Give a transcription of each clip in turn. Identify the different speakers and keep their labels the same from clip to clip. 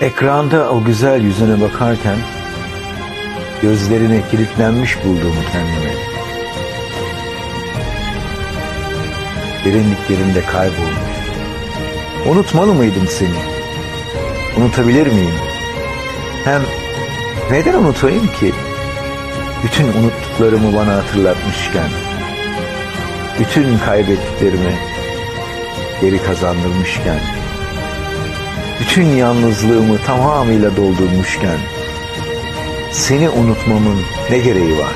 Speaker 1: Ekranda o güzel yüzüne bakarken gözlerine kilitlenmiş bulduğumu kendime. Derinliklerinde kaybolmuş. Unutmalı mıydım seni? Unutabilir miyim? Hem neden unutayım ki? Bütün unuttuklarımı bana hatırlatmışken, bütün kaybettiklerimi geri kazandırmışken, bütün yalnızlığımı tamamıyla doldurmuşken, seni unutmamın ne gereği var?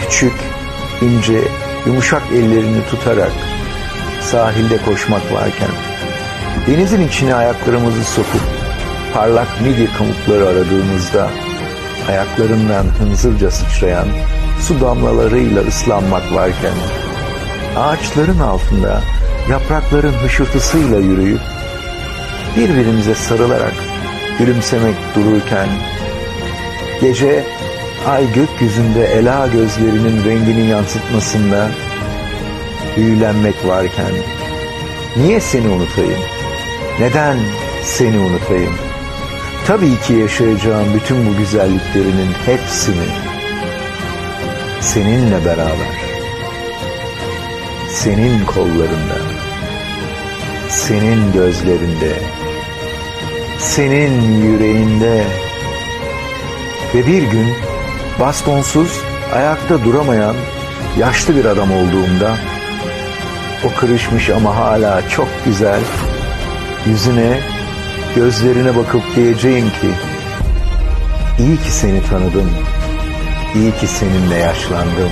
Speaker 1: Küçük, ince, yumuşak ellerini tutarak sahilde koşmak varken, denizin içine ayaklarımızı sokup parlak midye kamukları aradığımızda, ayaklarından hınzırca sıçrayan su damlalarıyla ıslanmak varken, ağaçların altında yaprakların hışırtısıyla yürüyüp, birbirimize sarılarak gülümsemek dururken, gece ay gökyüzünde ela gözlerinin rengini yansıtmasında büyülenmek varken, niye seni unutayım? Neden seni unutayım? Tabii ki yaşayacağım bütün bu güzelliklerinin hepsini seninle beraber, senin kollarında, senin gözlerinde, senin yüreğinde ve bir gün bastonsuz ayakta duramayan yaşlı bir adam olduğumda o kırışmış ama hala çok güzel yüzüne gözlerine bakıp diyeceğim ki iyi ki seni tanıdım, iyi ki seninle yaşlandım.